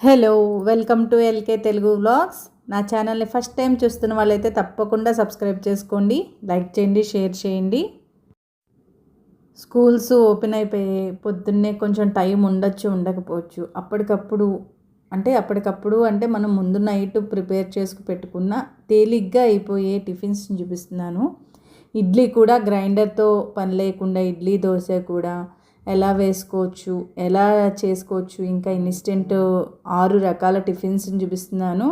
Hello welcome to LK Telugu vlogs. నా ఛానల్ని first time చూస్తున్న వాళ్ళైతే తప్పకుండా సబ్స్క్రైబ్ చేసుకోండి లైక్ చేయండి షేర్ చేయండి. స్కూల్స్ ఓపెన్ అయిపోయి పొద్దున్నే కొంచెం టైం ఉండొచ్చు ఉండకపోవచ్చు. అప్పటికప్పుడు అంటే అప్పటికప్పుడు అంటే మనం ముందు నైట్ ప్రిపేర్ చేసుకు పెట్టుకున్న తేలిగ్గా అయిపోయే టిఫిన్స్ చూపిస్తున్నాను. ఇడ్లీ కూడా గ్రైండర్తో పని లేకుండా ఇడ్లీ దోశ కూడా ఎలా వేసుకోవచ్చు ఎలా చేసుకోవచ్చు ఇంకా ఇన్స్టెంట్ ఆరు రకాల టిఫిన్స్ చూపిస్తున్నాను.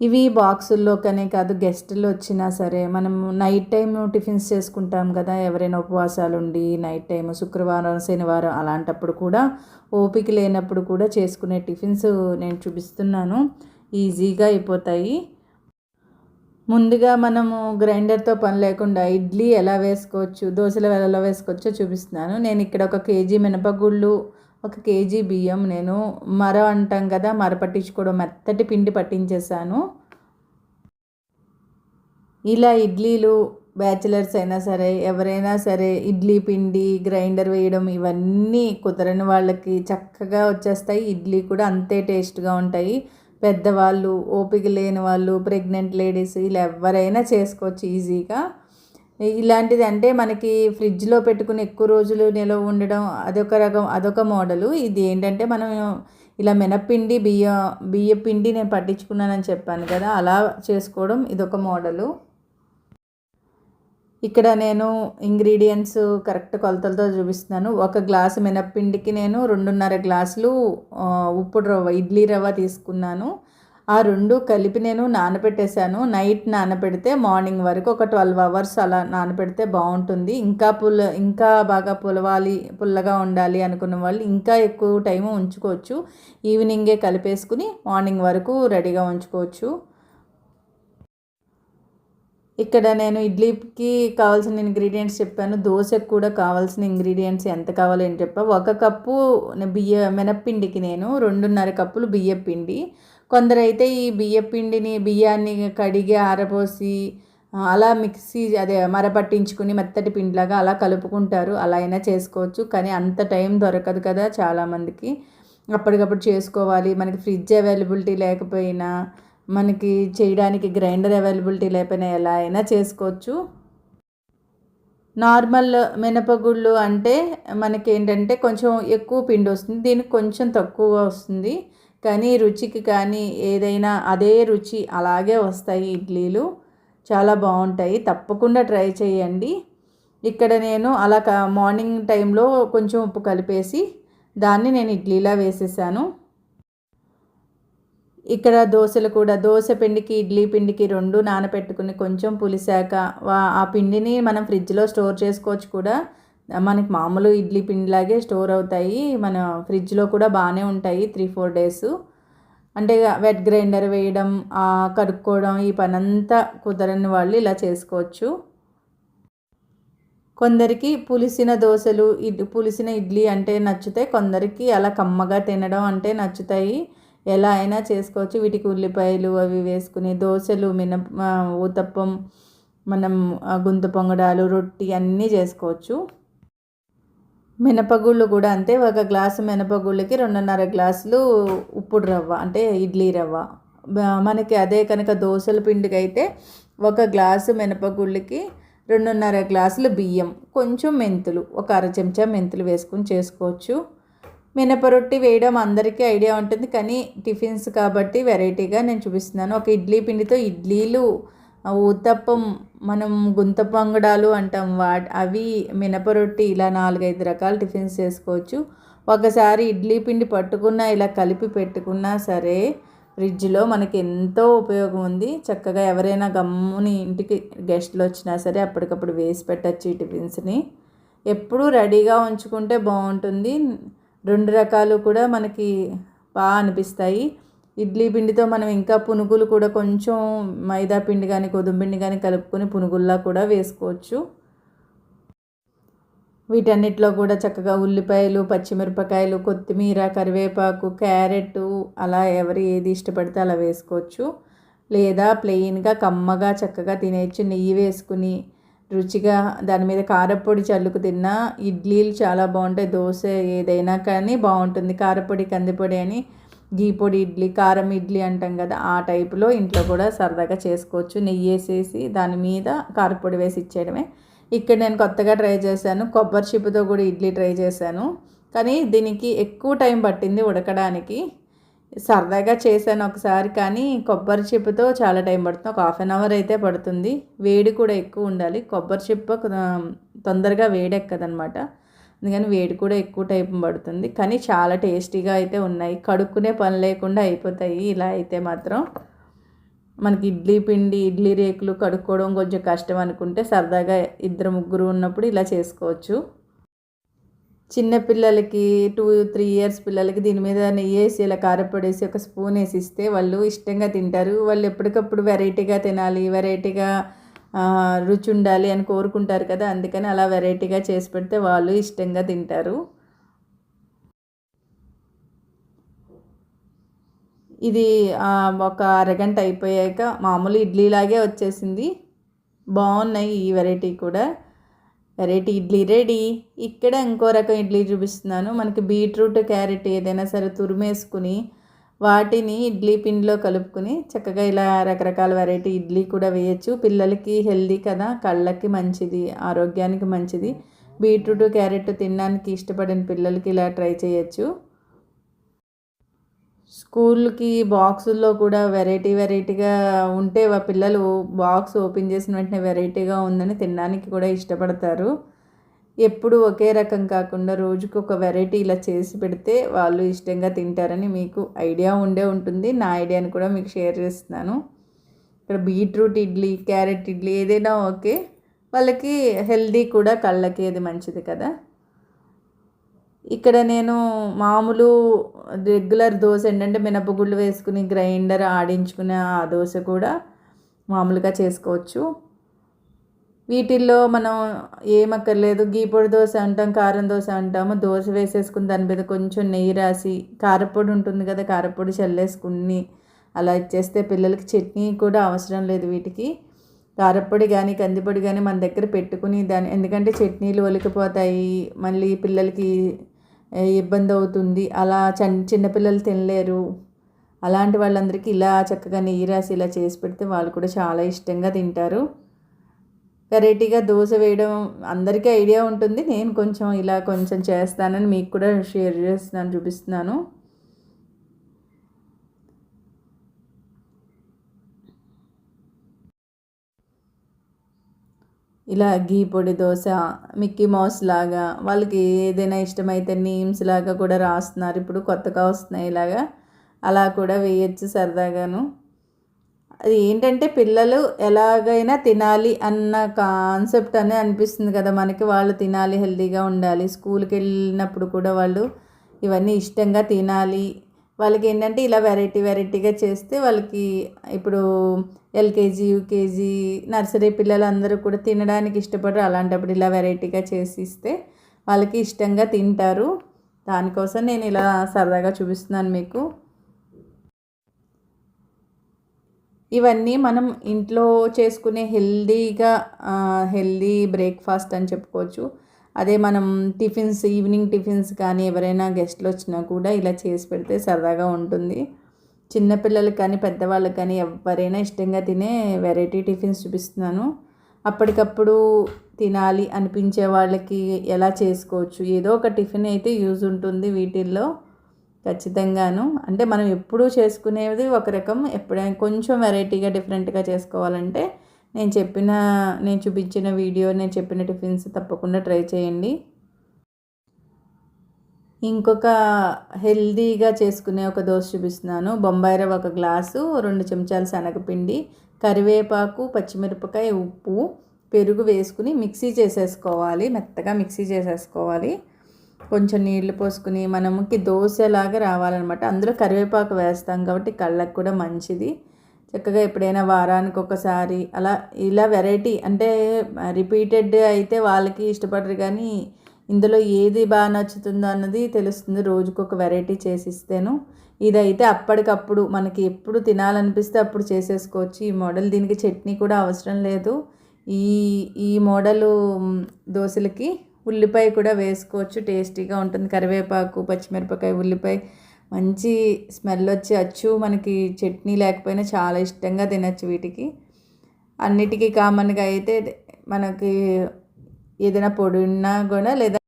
ఇవి బాక్సుల్లోకనే కాదు గెస్టులు వచ్చినా సరే. మనం నైట్ టైం టిఫిన్స్ చేసుకుంటాం కదా ఎవరైనా ఉపవాసాలు ఉండి నైట్ టైం శుక్రవారం శనివారం అలాంటప్పుడు కూడా ఓపిక లేనప్పుడు కూడా చేసుకునే టిఫిన్స్ నేను చూపిస్తున్నాను. ఈజీగా అయిపోతాయి. ముందుగా మనము గ్రైండర్తో పని లేకుండా ఇడ్లీ ఎలా వేసుకోవచ్చు దోశలు ఎలా వేసుకోవచ్చో చూపిస్తున్నాను. నేను ఇక్కడ ఒక కేజీ మినపగుళ్ళు ఒక కేజీ బియ్యం నేను మర అంటాం కదా మర పట్టించుకోవడం మెత్తటి పిండి పట్టించేసాను ఇలా ఇడ్లీలు బ్యాచిలర్స్ అయినా సరే ఎవరైనా సరే ఇడ్లీ పిండి గ్రైండర్ వేయడం ఇవన్నీ కుదరని వాళ్ళకి చక్కగా వచ్చేస్తాయి. ఇడ్లీ కూడా అంతే టేస్ట్గా ఉంటాయి. పెద్దవాళ్ళు ఓపిక లేని వాళ్ళు ప్రెగ్నెంట్ లేడీస్ ఇలా ఎవరైనా చేసుకోవచ్చు ఈజీగా. ఇలాంటిది అంటే మనకి ఫ్రిడ్జ్లో పెట్టుకుని ఎక్కువ రోజులు నిలవ ఉండడం అదొక రకం అదొక మోడలు. ఇది ఏంటంటే మనం ఇలా మినప్పిండి బియ్య బియ్య పిండి నేను పట్టించుకున్నానని చెప్పాను కదా అలా చేసుకోవడం ఇదొక మోడలు. ఇక్కడ నేను ఇంగ్రీడియంట్స్ కరెక్ట్ కొలతలతో చూపిస్తున్నాను. ఒక గ్లాసు మినప్పిండికి నేను రెండున్నర గ్లాసులు ఉప్పు రవ్వ ఇడ్లీ రవ్వ తీసుకున్నాను. ఆ రెండు కలిపి నేను నానబెట్టేశాను నైట్ నానబెడితే మార్నింగ్ వరకు ఒక ట్వెల్వ్ అవర్స్ అలా నానబెడితే బాగుంటుంది. ఇంకా పుల్ల ఇంకా బాగా పులవాలి పుల్లగా ఉండాలి అనుకున్న వాళ్ళు ఇంకా ఎక్కువ టైం ఉంచుకోవచ్చు. ఈవినింగే కలిపేసుకుని మార్నింగ్ వరకు రెడీగా ఉంచుకోవచ్చు. ఇక్కడ నేను ఇడ్లీకి కావాల్సిన ఇంగ్రీడియంట్స్ చెప్పాను. దోశకు కూడా కావాల్సిన ఇంగ్రీడియంట్స్ ఎంత కావాలో అని చెప్పా. ఒక కప్పు బియ్య మినప్పిండికి నేను రెండున్నర కప్పులు బియ్యపిండి. కొందరైతే ఈ బియ్యపిండిని బియ్యాన్ని కడిగి ఆరబోసి అలా మిక్సీ అదే మరపట్టించుకుని మెత్తటి పిండిలాగా అలా కలుపుకుంటారు. అలా అయినా చేసుకోవచ్చు కానీ అంత టైం దొరకదు కదా చాలామందికి. అప్పటికప్పుడు చేసుకోవాలి. మనకి ఫ్రిడ్జ్ అవైలబిలిటీ లేకపోయినా మనకి చేయడానికి గ్రైండర్ అవైలబిలిటీ లేకపోయినా ఎలా అయినా చేసుకోవచ్చు. నార్మల్ మినపగుళ్ళు అంటే మనకి ఏంటంటే కొంచెం ఎక్కువ పిండి వస్తుంది దీనికి కొంచెం తక్కువగా వస్తుంది. కానీ రుచికి కానీ ఏదైనా అదే రుచి అలాగే వస్తాయి ఇడ్లీలు. చాలా బాగుంటాయి. తప్పకుండా ట్రై చేయండి. ఇక్కడ నేను అలా మార్నింగ్ టైంలో కొంచెం ఉప్పు కలిపేసి దాన్ని నేను ఇడ్లీలా వేసేసాను. ఇక్కడ దోశలు కూడా దోశ పిండికి ఇడ్లీ పిండికి రెండు నానబెట్టుకుని కొంచెం పులిసాక ఆ పిండిని మనం ఫ్రిడ్జ్లో స్టోర్ చేసుకోవచ్చు కూడా. మనకి మామూలు ఇడ్లీ పిండిలాగే స్టోర్ అవుతాయి. మన ఫ్రిడ్జ్లో కూడా బాగానే ఉంటాయి త్రీ ఫోర్ డేస్. అంటే వెట్ గ్రైండర్ వేయడం కడుక్కోవడం ఈ పనంతా కుదరని వాళ్ళు ఇలా చేసుకోవచ్చు. కొందరికి పులిసిన దోశలు ఇడ్ పులిసిన ఇడ్లీ అంటే నచ్చుతాయి. కొందరికి అలా కమ్మగా తినడం అంటే నచ్చుతాయి. ఎలా అయినా చేసుకోవచ్చు. వీటికి ఉల్లిపాయలు అవి వేసుకుని దోశలు మిన ఊతప్పం మనం గుంత పొంగడాలు రొట్టి అన్నీ చేసుకోవచ్చు. మినపగుళ్ళు కూడా అంతే. ఒక గ్లాసు మినపగుళ్ళకి రెండున్నర గ్లాసులు ఉప్పుడు రవ్వ అంటే ఇడ్లీ రవ్వ. మనకి అదే కనుక దోశల పిండికి అయితే ఒక గ్లాసు మినపగుళ్ళకి రెండున్నర గ్లాసులు బియ్యం కొంచెం మెంతులు ఒక అర చెంచా మెంతులు వేసుకొని చేసుకోవచ్చు. మినపరొట్టి వేయడం అందరికీ ఐడియా ఉంటుంది. కానీ టిఫిన్స్ కాబట్టి వెరైటీగా నేను చూపిస్తున్నాను. ఒక ఇడ్లీ పిండితో ఇడ్లీలు ఊతప్పం మనం గుంత పొంగడాలు అంటాం. వా అవి మినపరొట్టి ఇలా నాలుగైదు రకాల టిఫిన్స్ చేసుకోవచ్చు. ఒకసారి ఇడ్లీ పిండి పట్టుకున్నా ఇలా కలిపి పెట్టుకున్నా సరే ఫ్రిడ్జ్లో మనకి ఎంతో ఉపయోగం ఉంది. చక్కగా ఎవరైనా గమ్ముని ఇంటికి గెస్ట్లు వచ్చినా సరే అప్పటికప్పుడు వేసి పెట్టచ్చు ఈ టిఫిన్స్ని. ఎప్పుడూ రెడీగా ఉంచుకుంటే బాగుంటుంది. రెండు రకాలు కూడా మనకి బాగా అనిపిస్తాయి. ఇడ్లీ పిండితో మనం ఇంకా పునుగులు కూడా కొంచెం మైదా పిండి కానీ గోధుమ పిండి కానీ కలుపుకొని పునుగుల్లా కూడా వేసుకోవచ్చు. వీటన్నిటిలో కూడా చక్కగా ఉల్లిపాయలు పచ్చిమిరపకాయలు కొత్తిమీర కరివేపాకు క్యారెట్ అలా ఎవరు ఏది ఇష్టపడితే అలా వేసుకోవచ్చు. లేదా ప్లెయిన్గా కమ్మగా చక్కగా తినేయచ్చు నెయ్యి వేసుకుని రుచిగా దాని మీద కారపొడి చల్లుకు తిన్నా ఇడ్లీలు చాలా బాగుంటాయి దోశ ఏదైనా కానీ బాగుంటుంది. కారపొడి కందిపొడి అని గీ పొడి ఇడ్లీ కారం ఇడ్లీ అంటాం కదా ఆ టైపులో ఇంట్లో కూడా సరదాగా చేసుకోవచ్చు. నెయ్యి వేసేసి దాని మీద కారపొడి వేసి ఇచ్చేయడమే. ఇక్కడ నేను కొత్తగా ట్రై చేశాను కొబ్బరి చిప్పుతో కూడా ఇడ్లీ ట్రై చేశాను. కానీ దీనికి ఎక్కువ టైం పట్టింది ఉడకడానికి. సరదాగా చేశాను ఒకసారి కానీ కొబ్బరి చిప్పుతో చాలా టైం పడుతుంది. ఒక హాఫ్ అన్ అవర్ అయితే పడుతుంది. వేడి కూడా ఎక్కువ ఉండాలి. కొబ్బరి చిప్ప తొందరగా వేడెక్కదనమాట. అందుకని వేడి కూడా ఎక్కువ టైం పడుతుంది. కానీ చాలా టేస్టీగా అయితే ఉన్నాయి. కడుక్కునే పని లేకుండా అయిపోతాయి. ఇలా అయితే మాత్రం మనకి ఇడ్లీ పిండి ఇడ్లీ రేకులు కడుక్కోవడం కొంచెం కష్టం అనుకుంటే సరదాగా ఇద్దరు ముగ్గురు ఉన్నప్పుడు ఇలా చేసుకోవచ్చు. చిన్నపిల్లలకి టూ త్రీ ఇయర్స్ పిల్లలకి దీని మీద నెయ్యి వేసి ఇలా కారపొడేసి ఒక స్పూన్ వేసి ఇస్తే వాళ్ళు ఇష్టంగా తింటారు. వాళ్ళు ఎప్పటికప్పుడు వెరైటీగా తినాలి వెరైటీగా రుచి ఉండాలి అని కోరుకుంటారు కదా. అందుకని అలా వెరైటీగా చేసి పెడితే వాళ్ళు ఇష్టంగా తింటారు. ఇది ఒక అరగంట అయిపోయాక మామూలు ఇడ్లీలాగే వచ్చేసింది. బాగున్నాయి ఈ వెరైటీ కూడా. Variety idli ready. ఇక్కడ ఇంకో రకం ఇడ్లీ చూపిస్తున్నాను. మనకి బీట్రూట్ క్యారెట్ ఏదైనా సరే తురిమేసుకుని వాటిని ఇడ్లీ పిండిలో కలుపుకుని చక్కగా ఇలా రకరకాల వెరైటీ ఇడ్లీ కూడా వేయచ్చు. పిల్లలకి హెల్దీ కదా కళ్ళకి మంచిది ఆరోగ్యానికి మంచిది. బీట్రూట్ క్యారెట్ తినడానికి ఇష్టపడిన పిల్లలకి ఇలా ట్రై చేయొచ్చు. స్కూల్కి బాక్సుల్లో కూడా వెరైటీ వెరైటీగా ఉంటే పిల్లలు బాక్స్ ఓపెన్ చేసిన వెంటనే వెరైటీగా ఉందని తినడానికి కూడా ఇష్టపడతారు. ఎప్పుడు ఒకే రకం కాకుండా రోజుకు ఒక వెరైటీ ఇలా చేసి పెడితే వాళ్ళు ఇష్టంగా తింటారని మీకు ఐడియా ఉండే ఉంటుంది. నా ఐడియాని కూడా మీకు షేర్ చేస్తున్నాను. ఇక్కడ బీట్రూట్ ఇడ్లీ క్యారెట్ ఇడ్లీ ఏదైనా ఓకే. వాళ్ళకి హెల్దీ కూడా కళ్ళకి అది మంచిది కదా. ఇక్కడ నేను మామూలు రెగ్యులర్ దోశ ఏంటంటే మినపగుళ్ళు వేసుకుని గ్రైండర్ ఆడించుకునే ఆ దోశ కూడా మామూలుగా చేసుకోవచ్చు. వీటిల్లో మనం ఏమక్కర్లేదు. గీ పొడి దోశ అంటాం కారం దోశ అంటాము. దోశ వేసేసుకుని దాని మీద కొంచెం నెయ్యి రాసి కారపొడి ఉంటుంది కదా కారపొడి చల్లేసుకుని అలా ఇచ్చేస్తే పిల్లలకి చట్నీ కూడా అవసరం లేదు వీటికి. కారపొడి కానీ కందిపొడి కానీ మన దగ్గర పెట్టుకుని దాని ఎందుకంటే చట్నీలు ఒలికిపోతాయి. మళ్ళీ పిల్లలకి ఇబ్బంది అవుతుంది. అలా చిన్నపిల్లలు తినలేరు. అలాంటి వాళ్ళందరికీ ఇలా చక్కగా నెయ్యి రాసి ఇలా చేసి పెడితే వాళ్ళు కూడా చాలా ఇష్టంగా తింటారు. వెరైటీగా దోశ వేయడం అందరికీ ఐడియా ఉంటుంది. నేను కొంచెం ఇలా కొంచెం చేస్తానని మీకు కూడా షేర్ చేస్తున్నాను చూపిస్తున్నాను. ఇలా గీ పొడి దోశ మిక్కీ మౌస్ లాగా వాళ్ళకి ఏదైనా ఇష్టమైతే నేమ్స్ లాగా కూడా రాస్తున్నారు. ఇప్పుడు కొత్తగా వస్తున్నాయి ఇలాగా. అలా కూడా వేయచ్చు సరదాగాను. అది ఏంటంటే పిల్లలు ఎలాగైనా తినాలి అన్న కాన్సెప్ట్ అనే అనిపిస్తుంది కదా మనకి. వాళ్ళు తినాలి హెల్తీగా ఉండాలి. స్కూల్కి వెళ్ళినప్పుడు కూడా వాళ్ళు ఇవన్నీ ఇష్టంగా తినాలి వాళ్ళకి ఏంటంటే ఇలా వెరైటీ వెరైటీగా చేస్తే వాళ్ళకి ఇప్పుడు ఎల్కేజీ యూకేజీ నర్సరీ పిల్లలు అందరూ కూడా తినడానికి ఇష్టపడరు. అలాంటప్పుడు ఇలా వెరైటీగా చేసి ఇస్తే వాళ్ళకి ఇష్టంగా తింటారు. దానికోసం నేను ఇలా సరదాగా చూపిస్తున్నాను మీకు. ఇవన్నీ మనం ఇంట్లో చేసుకునే హెల్దీగా హెల్దీ బ్రేక్ఫాస్ట్ అని చెప్పుకోవచ్చు. అదే మనం టిఫిన్స్ ఈవినింగ్ టిఫిన్స్ కానీ ఎవరైనా గెస్ట్లు వచ్చినా కూడా ఇలా చేసి పెడితే సరదాగా ఉంటుంది. చిన్నపిల్లలకి కానీ పెద్దవాళ్ళకి కానీ ఎవరైనా ఇష్టంగా తినే వెరైటీ టిఫిన్స్ చూపిస్తున్నాను. అప్పటికప్పుడు తినాలి అనిపించే వాళ్ళకి ఎలా చేసుకోవచ్చు? ఏదో ఒక టిఫిన్ అయితే యూజ్ ఉంటుంది వీటిల్లో ఖచ్చితంగాను. అంటే మనం ఎప్పుడూ చేసుకునేది ఒక రకం ఎప్పుడైనా కొంచెం వెరైటీగా డిఫరెంట్గా చేసుకోవాలంటే నేను చెప్పిన నేను చూపించిన వీడియో నేను చెప్పిన టిఫిన్స్ తప్పకుండా ట్రై చేయండి. ఇంకొక హెల్దీగా చేసుకునే ఒక దోశ చూపిస్తున్నాను. బొంబాయి రవ్వ ఒక గ్లాసు రెండు చెంచాలు శనగపిండి కరివేపాకు పచ్చిమిరపకాయ ఉప్పు పెరుగు వేసుకుని మిక్సీ చేసేసుకోవాలి. మెత్తగా మిక్సీ చేసేసుకోవాలి. కొంచెం నీళ్ళు పోసుకుని మనముకి దోశలాగా రావాలన్నమాట. అందులో కరివేపాకు వేస్తాం కాబట్టి కళ్ళకు కూడా మంచిది. చక్కగా ఎప్పుడైనా వారానికి ఒకసారి అలా ఇలా వెరైటీ అంటే రిపీటెడ్ అయితే వాళ్ళకి ఇష్టపడరు కానీ ఇందులో ఏది బాగా నచ్చుతుందో అన్నది తెలుస్తుంది. రోజుకు ఒక వెరైటీ చేసిస్తేను. ఇదైతే అప్పటికప్పుడు మనకి ఎప్పుడు తినాలనిపిస్తే అప్పుడు చేసేసుకోవచ్చు. ఈ మోడల్ దీనికి చట్నీ కూడా అవసరం లేదు. ఈ ఈ మోడలు దోశలకి ఉల్లిపాయ కూడా వేసుకోవచ్చు. టేస్టీగా ఉంటుంది. కరివేపాకు పచ్చిమిరపకాయ ఉల్లిపాయ మంచి స్మెల్ వచ్చి అచ్చు మనకి చట్నీ లేకపోయినా చాలా ఇష్టంగా తినచ్చు వీటికి. అన్నిటికీ కామన్గా అయితే మనకి ఏదైనా పొడి ఉన్నా కూడా లేదా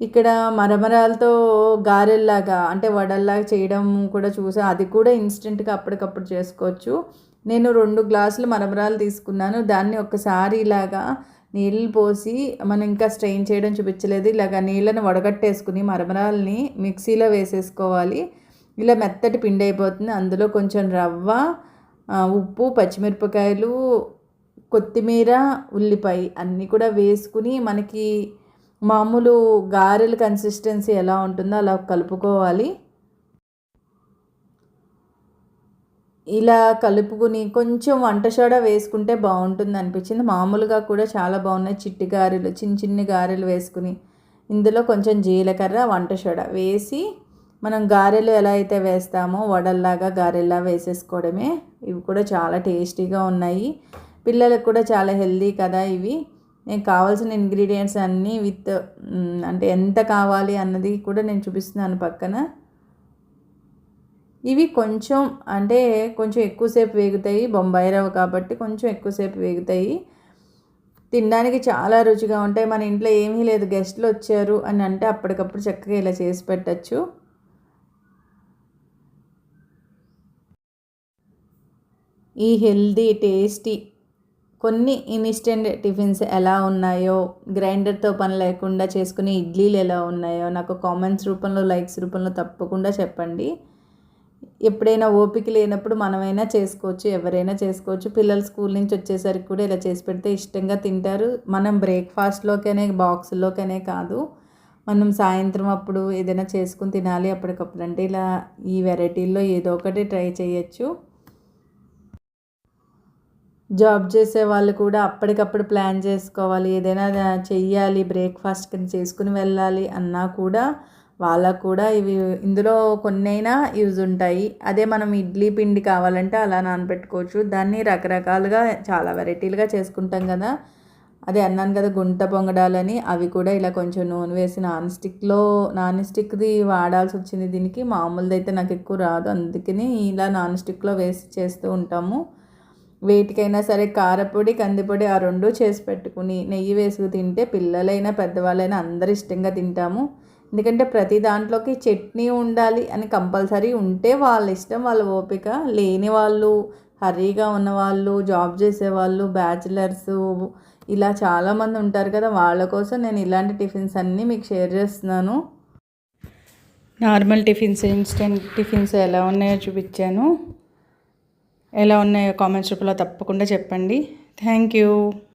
ఇక్కడ మరమరాలతో గారెల్లాగా అంటే వడల్లాగా చేయడం కూడా చూసా. అది కూడా ఇన్స్టెంట్గా అప్పటికప్పుడు చేసుకోవచ్చు. నేను రెండు గ్లాసులు మరమరాలు తీసుకున్నాను. దాన్ని ఒకసారి ఇలాగా నీళ్ళు పోసి మనం ఇంకా స్ట్రెయిన్ చేయడం చూపించలేదు. ఇలాగ నీళ్ళని వడగట్టేసుకుని మరమరాలని మిక్సీలో వేసేసుకోవాలి. ఇలా మెత్తటి పిండి అయిపోతుంది. అందులో కొంచెం రవ్వ ఉప్పు పచ్చిమిరపకాయలు కొత్తిమీర ఉల్లిపాయ అన్నీ కూడా వేసుకుని మనకి మామూలు గారెల కన్సిస్టెన్సీ ఎలా ఉంటుందో అలా కలుపుకోవాలి. ఇలా కలుపుకుని కొంచెం వంట సోడా వేసుకుంటే బాగుంటుంది అనిపించింది. మామూలుగా కూడా చాలా బాగున్నాయి. చిట్టి గారెలు చిన్న చిన్ని గారెలు వేసుకుని ఇందులో కొంచెం జీలకర్ర వంట సోడా వేసి మనం గారెలు ఎలా అయితే వేస్తామో వడల్లాగా గారెల్లా వేసేసుకోవడమే. ఇవి కూడా చాలా టేస్టీగా ఉన్నాయి. పిల్లలకు కూడా చాలా హెల్దీ కదా ఇవి. నేను కావాల్సిన ఇంగ్రీడియంట్స్ అన్నీ విత్ అంటే ఎంత కావాలి అన్నది కూడా నేను చూపిస్తున్నాను పక్కన. ఇవి కొంచెం అంటే కొంచెం ఎక్కువసేపు వేగుతాయి. బొంబాయి రవ్వ కాబట్టి కొంచెం ఎక్కువసేపు వేగుతాయి. తినడానికి చాలా రుచిగా ఉంటాయి. మన ఇంట్లో ఏమీ లేదు. గెస్ట్లు వచ్చారు అని అంటే అప్పటికప్పుడు చక్కగా ఇలా చేసి పెట్టచ్చు. ఈ హెల్దీ టేస్టీ కొన్ని ఇన్స్టెంట్ టిఫిన్స్ ఎలా ఉన్నాయో గ్రైండర్తో పని లేకుండా చేసుకునే ఇడ్లీలు ఎలా ఉన్నాయో నాకు కామెంట్స్ రూపంలో లైక్స్ రూపంలో తప్పకుండా చెప్పండి. ఎప్పుడైనా ఓపిక లేనప్పుడు మనమైనా చేసుకోవచ్చు ఎవరైనా చేసుకోవచ్చు. పిల్లలు స్కూల్ నుంచి వచ్చేసరికి కూడా ఇలా చేసి పెడితే ఇష్టంగా తింటారు. మనం బ్రేక్ఫాస్ట్లోకనే బాక్స్లోకనే కాదు. మనం సాయంత్రం అప్పుడు ఏదైనా చేసుకుని తినాలి అప్పటికప్పుడు. అంటే ఇలా ఈ వెరైటీల్లో ఏదో ఒకటి ట్రై చేయొచ్చు. జాబ్ చేసే వాళ్ళు కూడా అప్పటికప్పుడు ప్లాన్ చేసుకోవాలి. ఏదైనా చెయ్యాలి బ్రేక్ఫాస్ట్ కింద చేసుకుని వెళ్ళాలి అన్నా కూడా వాళ్ళకు కూడా ఇవి ఇందులో కొన్నైనా యూజ్ ఉంటాయి. అదే మనం ఇడ్లీ పిండి కావాలంటే అలా నానబెట్టుకోవచ్చు. దాన్ని రకరకాలుగా చాలా వెరైటీలుగా చేసుకుంటాం కదా. అదే అన్నాను కదా గుంట పొంగడాలని. అవి కూడా ఇలా కొంచెం నూనె వేసి నాన్ స్టిక్లో నాన్ స్టిక్ది వాడాల్సి వచ్చింది దీనికి. మామూలుది అయితే నాకు ఎక్కువ రాదు. అందుకని ఇలా నాన్ స్టిక్లో వేసి చేస్తూ ఉంటాము. వేటికైనా సరే కారపొడి కందిపొడి ఆ రెండు చేసి పెట్టుకుని నెయ్యి వేసుకు తింటే పిల్లలైనా పెద్దవాళ్ళైనా అందరు ఇష్టంగా తింటాము. ఎందుకంటే ప్రతి దాంట్లోకి చట్నీ ఉండాలి అని కంపల్సరీ ఉంటే వాళ్ళ ఇష్టం వాళ్ళ ఓపిక. లేని వాళ్ళు హర్రీగా ఉన్నవాళ్ళు జాబ్ చేసేవాళ్ళు బ్యాచిలర్స్ ఇలా చాలామంది ఉంటారు కదా. వాళ్ళ కోసం నేను ఇలాంటి టిఫిన్స్ అన్నీ మీకు షేర్ చేస్తున్నాను. నార్మల్ టిఫిన్స్ ఇన్స్టెంట్ టిఫిన్స్ ఎలా ఉన్నాయో చూపించాను. ఎలా ఉన్నాయో కామెంట్స్ రూపంలో తప్పకుండా చెప్పండి. Thank you.